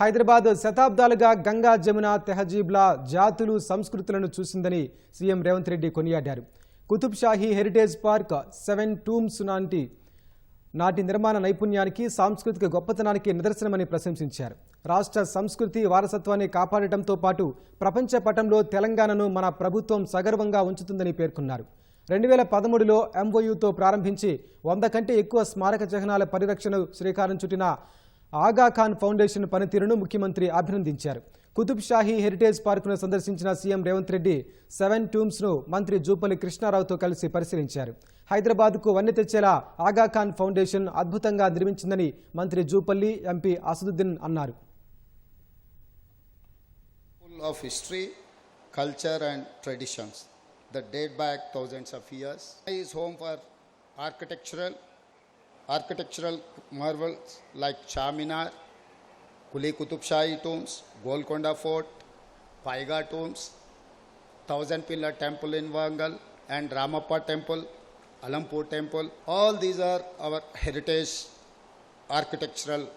హైదరాబాద్ శతాబ్దాలుగా గంగా జమున తెహజీబ్లా జాతులు సంస్కృతులను చూసిందని సీఎం రేవంత్ రెడ్డి కొనియాడారు. Qutub Shahi heritage park seven tombs నాటి నాటి నిర్మాణ నైపుణ్యానికి సాంస్కృతిక గొప్పతనానికి నిదర్శనమని ప్రశంసించారు. రాష్ట్ర సంస్కృతి వారసత్వాన్ని కాపాడటంతో పాటు ప్రపంచ పటంలో తెలంగాణను మన ప్రభుత్వం సగర్వంగా ఉంచుతుందని పేర్కొన్నారు. రెండు వేల పదమూడులో ఎంఓయూతో ప్రారంభించి వంద కంటే ఎక్కువ స్మారక చిహ్నాల పరిరక్షణ శ్రీకారం చుట్టిన ఆగాఖాన్ ఫౌండేషన్ పనితీరును ముఖ్యమంత్రి అభినందించారు. కుతుబ్ షాహీ హెరిటేజ్ పార్కును సందర్శించిన సీఎం రేవంత్ రెడ్డి సెవెన్ టూమ్స్ను మంత్రి జూపల్లి కృష్ణారావుతో కలిసి పరిశీలించారు. హైదరాబాద్కు వన్నె తెచ్చేలా ఆగాఖాన్ ఫౌండేషన్ అద్భుతంగా నిర్మించిందని మంత్రి జూపల్లి ఎంపీ అసదుద్దీన్ అన్నారు. Full of history, culture, and that date back thousands of years. Is home for architectural, architectural marvels like Charminar, Kuli Shahi tombs, Golconda Fort, Paiga tombs, Thousand Pillar Temple in Wangal, and Ramappa Temple, Alampur Temple. All these are our heritage architectural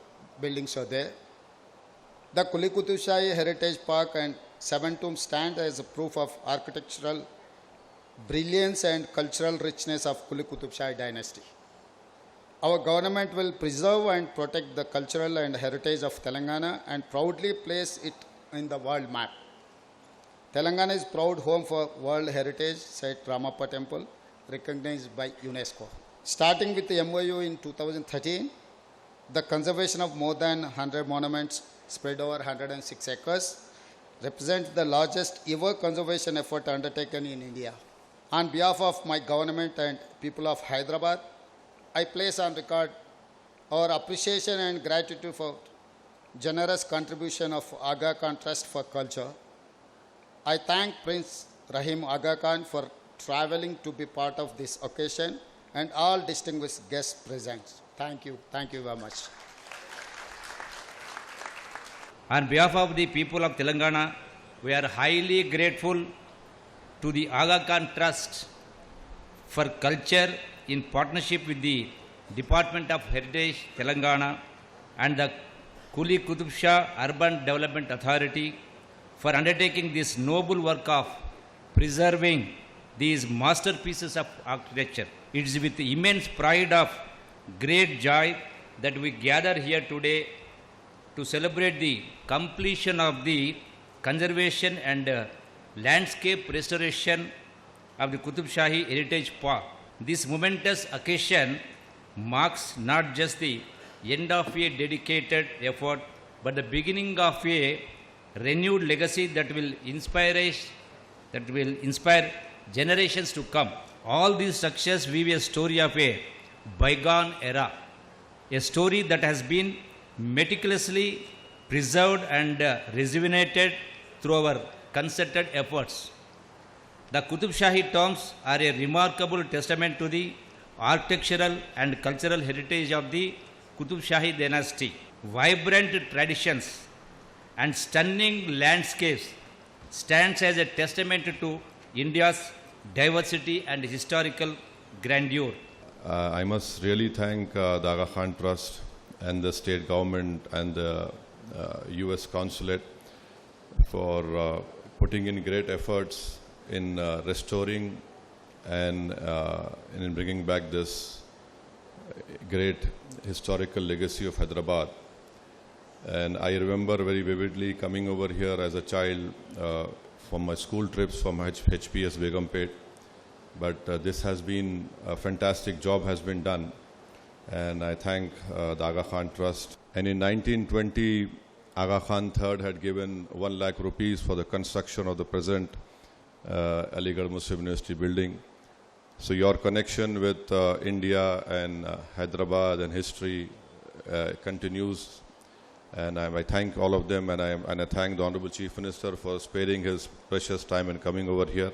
buildings are there. The Kulikutushai Heritage Park and Seven Tombs stand as a proof of architectural brilliance and cultural richness of Kulikutushai dynasty. Our government will preserve and protect the cultural and heritage of Telangana and proudly place it in the world map. Telangana is proud home for World Heritage Site Ramappa Temple, recognized by UNESCO. Starting with the MOU in 2013, the conservation of more than 100 monuments spread over 106 acres represents the largest ever conservation effort undertaken in India. On behalf of my government and people of Hyderabad, I place on record our appreciation and gratitude for generous contribution of Aga Khan Trust for Culture. I thank Prince Rahim Aga Khan for traveling to be part of this occasion and all distinguished guests present. Thank you. Thank you very much. On behalf of the people of Telangana, we are highly grateful to the Aga Khan Trust for culture in partnership with the Department of Heritage Telangana and the Kuli Shah Urban Development Authority for undertaking this noble work of preserving these masterpieces of architecture. It is with immense pride of great joy that we gather here today to celebrate the completion of the conservation and uh, landscape restoration of the Qutub Shahi Heritage Park. This momentous occasion marks not just the end of a dedicated effort but the beginning of a renewed legacy that will inspire that will inspire generations to come. All these success weave a story of a bygone era, a story that has been meticulously preserved and rejuvenated through our concerted efforts. The Qutub Shahi tombs are a remarkable testament to the architectural and cultural heritage of the Qutub Shahi dynasty. Vibrant traditions and stunning landscapes stands as a testament to India's diversity and historical grandeur. Uh, I must really thank uh, the Aga Khan Trust and the state government and the uh, US consulate for uh, putting in great efforts in uh, restoring and uh, in bringing back this great historical legacy of Hyderabad. And I remember very vividly coming over here as a child uh, from my school trips from H- HPS Begumpet. But uh, this has been a fantastic job has been done, and I thank uh, the Aga Khan Trust. And in 1920, Aga Khan III had given one lakh rupees for the construction of the present uh, Aligarh Muslim University building. So your connection with uh, India and uh, Hyderabad and history uh, continues, and I, I thank all of them, and I, and I thank the Honorable Chief Minister for sparing his precious time and coming over here.